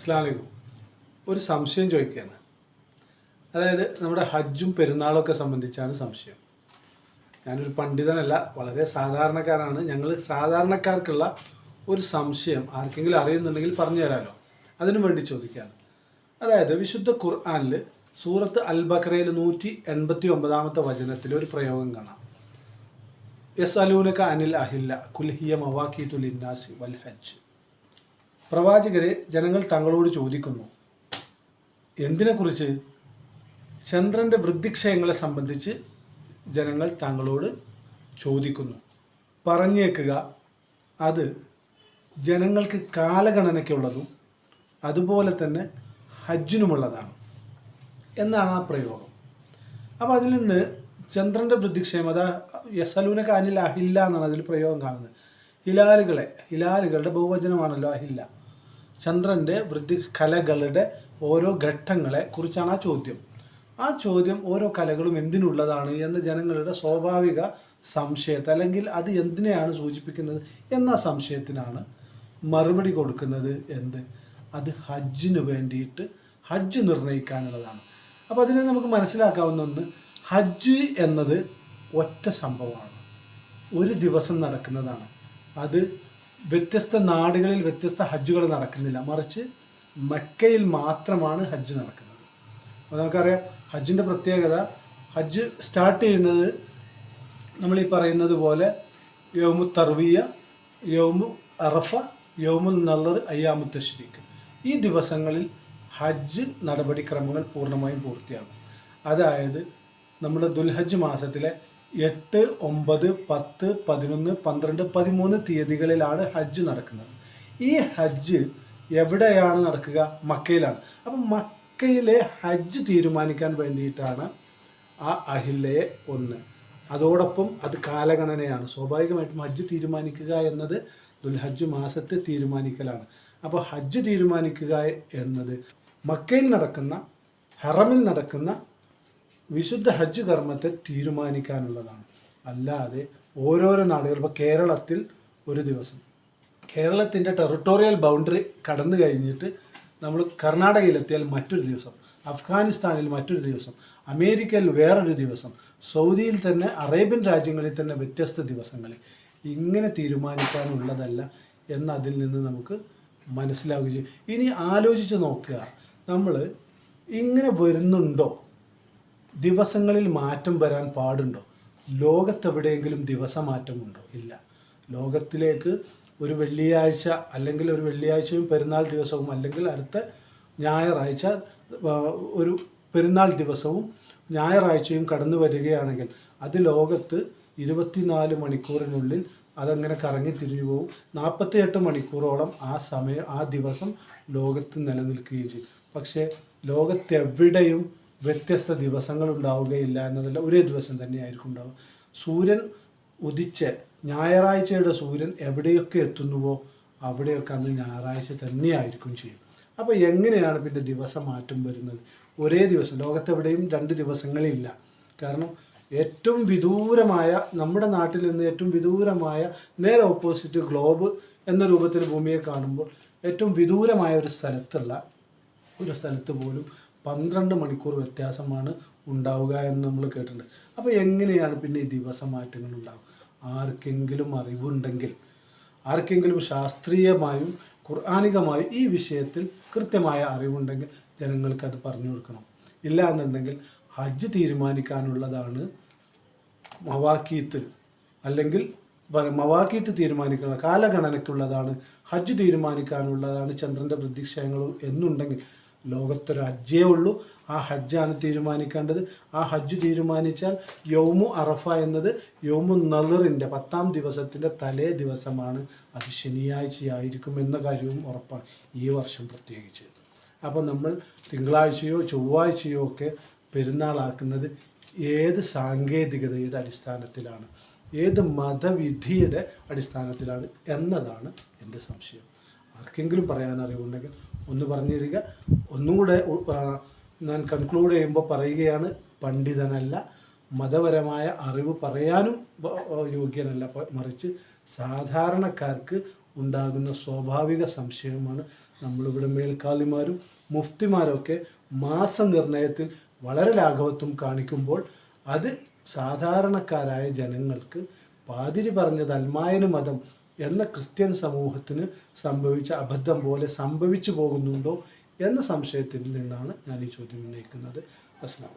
അസ്ലാലിക്കും ഒരു സംശയം ചോദിക്കുകയാണ്. അതായത് നമ്മുടെ ഹജ്ജും പെരുന്നാളൊക്കെ സംബന്ധിച്ചാണ് സംശയം. ഞാനൊരു പണ്ഡിതനല്ല വളരെ സാധാരണക്കാരാണ് ഞങ്ങൾ സാധാരണക്കാർക്കുള്ള ഒരു സംശയം ആർക്കെങ്കിലും അറിയുന്നുണ്ടെങ്കിൽ പറഞ്ഞു തരാമല്ലോ അതിനു വേണ്ടി ചോദിക്കുകയാണ്. അതായത് വിശുദ്ധ ഖുർആാനിൽ സൂറത്ത് അൽ ബക്രയിൽ നൂറ്റി എൺപത്തി ഒമ്പതാമത്തെ വചനത്തിൽ ഒരു പ്രയോഗം കാണാം. യസ് അലൂനക അനിൽ അഹില്ല കുൽഹിയ മവാക്കി ഇന്നാസി വൽ ഹജ്ജ്. പ്രവാചകരെ ജനങ്ങൾ തങ്ങളോട് ചോദിക്കുന്നു. എന്തിനെക്കുറിച്ച്? ചന്ദ്രന്റെ വൃദ്ധിക്ഷയങ്ങളെ സംബന്ധിച്ച് ജനങ്ങൾ തങ്ങളോട് ചോദിക്കുന്നു. പറഞ്ഞേക്കുക അത് ജനങ്ങൾക്ക് കാലഗണനയ്ക്കുള്ളതും അതുപോലെ തന്നെ ഹജ്ജിനുമുള്ളതാണ്. എന്നാണ് ആ പ്രയോഗം. അപ്പോൾ അതിൽ നിന്ന് ചന്ദ്രന്റെ വൃദ്ധിക്ഷയം അതാ യസലൂന കാനിൽ അഹില്ല എന്നാണ് അതിൽ പ്രയോഗം കാണുന്നത്. ഹിലാലുകളെ ഹിലാലുകളുടെ ബഹുവചനമാണല്ലോ അഹില്ല. ചന്ദ്രന്റെ വൃദ്ധി കലകളുടെ ഓരോ ഘട്ടങ്ങളെ കുറിച്ചാണ് ആ ചോദ്യം. ആ ചോദ്യം ഓരോ കലകളും എന്തിനുള്ളതാണ് എന്ന ജനങ്ങളുടെ സ്വാഭാവിക സംശയത്തെ അല്ലെങ്കിൽ അത് എന്തിനെയാണ് സൂചിപ്പിക്കുന്നത് എന്ന സംശയത്തിനാണ് മറുപടി കൊടുക്കുന്നത് എന്ത്? അത് ഹജ്ജിന് വേണ്ടിയിട്ട് ഹജ്ജ് നിർണയിക്കാനുള്ളതാണ് അപ്പോൾ അതിനെ നമുക്ക് മനസ്സിലാക്കാവുന്ന ഒന്ന് ഹജ്ജ് എന്നത് ഒറ്റ സംഭവമാണ്. ഒരു ദിവസം നടക്കുന്നതാണ്. അത് വ്യത്യസ്ത നാടുകളിൽ വ്യത്യസ്ത ഹജ്ജുകൾ നടക്കുന്നില്ല. മറിച്ച് മക്കയിൽ മാത്രമാണ് ഹജ്ജ് നടക്കുന്നത്. അപ്പോൾ നമുക്കറിയാം ഹജ്ജിന്റെ പ്രത്യേകത ഹജ്ജ് സ്റ്റാർട്ട് ചെയ്യുന്നത് നമ്മൾ ഈ പറയുന്നത് പോലെ യോമു തർവിയ യോമു അറഫ യോമു നല്ലർ അയ്യാമു ഈ ദിവസങ്ങളിൽ ഹജ്ജ് നടപടിക്രമങ്ങൾ പൂർണമായും പൂർത്തിയാകും. അതായത് നമ്മുടെ ദുൽഹജ്ജ് മാസത്തിലെ എട്ട് ഒമ്പത് പത്ത് പതിനൊന്ന് പന്ത്രണ്ട് പതിമൂന്ന് തീയതികളിലാണ് ഹജ്ജ് നടക്കുന്നത്. ഈ ഹജ്ജ് എവിടെയാണ് നടക്കുക? മക്കയിലാണ്. അപ്പം മക്കയിലെ ഹജ്ജ് തീരുമാനിക്കാൻ വേണ്ടിയിട്ടാണ് ആ അഹില്ലയെ ഒന്ന്. അതോടൊപ്പം അത് കാലഗണനയാണ്. സ്വാഭാവികമായിട്ടും ഹജ്ജ് തീരുമാനിക്കുക എന്നത് ദുൽഹജ്ജ് മാസത്തെ തീരുമാനിക്കലാണ്. അപ്പോൾ ഹജ്ജ് തീരുമാനിക്കുക എന്നത് മക്കയിൽ നടക്കുന്ന ഹറമിൽ നടക്കുന്ന വിശുദ്ധ ഹജ്ജ് കർമ്മത്തെ തീരുമാനിക്കാനുള്ളതാണ്. അല്ലാതെ ഓരോരോ നാടുകൾ ഇപ്പോൾ കേരളത്തിൽ ഒരു ദിവസം. കേരളത്തിന്റെ ടെറിട്ടോറിയൽ ബൗണ്ടറി കടന്നു കഴിഞ്ഞിട്ട് നമ്മൾ കർണാടകയിലെത്തിയാൽ മറ്റൊരു ദിവസം. അഫ്ഗാനിസ്ഥാനിൽ മറ്റൊരു ദിവസം. അമേരിക്കയിൽ വേറൊരു ദിവസം. സൗദിയിൽ തന്നെ അറേബ്യൻ രാജ്യങ്ങളിൽ തന്നെ വ്യത്യസ്ത ദിവസങ്ങളിൽ ഇങ്ങനെ തീരുമാനിക്കാനുള്ളതല്ല എന്നതിൽ നിന്ന് നമുക്ക് മനസ്സിലാവുകയും ഇനി ആലോചിച്ച് നോക്കുക. നമ്മൾ ഇങ്ങനെ വരുന്നുണ്ടോ? ദിവസങ്ങളിൽ മാറ്റം വരാൻ പാടുണ്ടോ? ലോകത്തെവിടെയെങ്കിലും ദിവസമാറ്റമുണ്ടോ? ഇല്ല. ലോകത്തിലേക്ക് ഒരു വെള്ളിയാഴ്ച അല്ലെങ്കിൽ ഒരു വെള്ളിയാഴ്ചയും പെരുന്നാൾ ദിവസവും അല്ലെങ്കിൽ അടുത്ത ഞായറാഴ്ച ഒരു പെരുന്നാൾ ദിവസവും ഞായറാഴ്ചയും കടന്നു വരികയാണെങ്കിൽ അത് ലോകത്ത് ഇരുപത്തിനാല് മണിക്കൂറിനുള്ളിൽ അതങ്ങനെ കറങ്ങി തിരിഞ്ഞു പോകും നാൽപ്പത്തിയെട്ട് മണിക്കൂറോളം ആ സമയം ആ ദിവസം ലോകത്ത് നിലനിൽക്കുകയും ചെയ്യും. പക്ഷേ ലോകത്തെവിടെയും വ്യത്യസ്ത ദിവസങ്ങൾ ഉണ്ടാവുകയില്ല എന്നതല്ല ഒരേ ദിവസം തന്നെയായിരിക്കും ഉണ്ടാവുക സൂര്യൻ ഉദിച്ച് ഞായറാഴ്ചയുടെ സൂര്യൻ എവിടെയൊക്കെ എത്തുന്നുവോ അവിടെയൊക്കെ അന്ന് ഞായറാഴ്ച തന്നെയായിരിക്കും ചെയ്യും. അപ്പോൾ എങ്ങനെയാണ് പിന്നെ ദിവസം മാറ്റം വരുന്നത്? ഒരേ ദിവസം ലോകത്തെവിടെയും രണ്ട് ദിവസങ്ങളില്ല. കാരണം ഏറ്റവും വിദൂരമായ നമ്മുടെ നാട്ടിൽ നിന്ന് ഏറ്റവും വിദൂരമായ നേരെ ഓപ്പോസിറ്റ് ഗ്ലോബ് എന്ന രൂപത്തിൽ ഭൂമിയെ കാണുമ്പോൾ ഏറ്റവും വിദൂരമായ ഒരു സ്ഥലത്തുള്ള ഒരു സ്ഥലത്ത് പോലും പന്ത്രണ്ട് മണിക്കൂർ വ്യത്യാസമാണ് ഉണ്ടാവുക എന്ന് നമ്മൾ കേട്ടിട്ടുണ്ട്. അപ്പോൾ എങ്ങനെയാണ് പിന്നെ ഈ ദിവസമാറ്റങ്ങൾ ഉണ്ടാവുക? ആർക്കെങ്കിലും അറിവുണ്ടെങ്കിൽ ആർക്കെങ്കിലും ശാസ്ത്രീയമായും ഖുർആാനികമായും ഈ വിഷയത്തിൽ കൃത്യമായ അറിവുണ്ടെങ്കിൽ ജനങ്ങൾക്ക് അത് പറഞ്ഞു കൊടുക്കണം. ഇല്ല എന്നുണ്ടെങ്കിൽ ഹജ്ജ് തീരുമാനിക്കാനുള്ളതാണ് മവാക്കീത്ത് അല്ലെങ്കിൽ മവാക്കീത്ത് തീരുമാനിക്കുന്ന കാലഗണനയ്ക്കുള്ളതാണ് ഹജ്ജ് തീരുമാനിക്കാനുള്ളതാണ് ചന്ദ്രന്റെ പ്രതീക്ഷകൾ എന്നുണ്ടെങ്കിൽ ലോകത്തൊരു ഹജ്ജേ ഉള്ളൂ. ആ ഹജ്ജാണ് തീരുമാനിക്കേണ്ടത്. ആ ഹജ്ജ് തീരുമാനിച്ചാൽ യൗമു അറഫ എന്നത് യൗമു നളറിന്റെ പത്താം ദിവസത്തിന്റെ തലേ ദിവസമാണ്. അത് ശനിയാഴ്ചയായിരിക്കും എന്ന കാര്യവും ഉറപ്പാണ്. ഈ വർഷം പ്രത്യേകിച്ച്. അപ്പോൾ നമ്മൾ തിങ്കളാഴ്ചയോ ചൊവ്വാഴ്ചയോ ഒക്കെ പെരുന്നാളാക്കുന്നത് ഏത് സാങ്കേതികതയുടെ അടിസ്ഥാനത്തിലാണ്? ഏത് മതവിധിയുടെ അടിസ്ഥാനത്തിലാണ്? എന്നതാണ് എന്റെ സംശയം. ആർക്കെങ്കിലും പറയാൻ അറിവുണ്ടെങ്കിൽ ഒന്ന് പറഞ്ഞു തരിക ഒന്നും കൂടെ ഞാൻ കൺക്ലൂഡ് ചെയ്യുമ്പോൾ പറയുകയാണ് പണ്ഡിതനല്ല മതപരമായ അറിവ് പറയാനും യോഗ്യനല്ല. മറിച്ച് സാധാരണക്കാർക്ക് ഉണ്ടാകുന്ന സ്വാഭാവിക സംശയമാണ് നമ്മളിവിടെ മേൽക്കാലിമാരും മുഫ്തിമാരൊക്കെ മാസനിർണയത്തിൽ വളരെ ലാഘവത്വം കാണിക്കുമ്പോൾ അത് സാധാരണക്കാരായ ജനങ്ങൾക്ക് പാതിരി പറഞ്ഞത് അൽമായന മതം എന്ന ക്രിസ്ത്യൻ സമൂഹത്തിന് സംഭവിച്ച അബദ്ധം പോലെ സംഭവിച്ചു പോകുന്നുണ്ടോ എന്ന സംശയത്തിൽ നിന്നാണ് ഞാൻ ഈ ചോദ്യം ഉന്നയിക്കുന്നത്. അസ്ലാം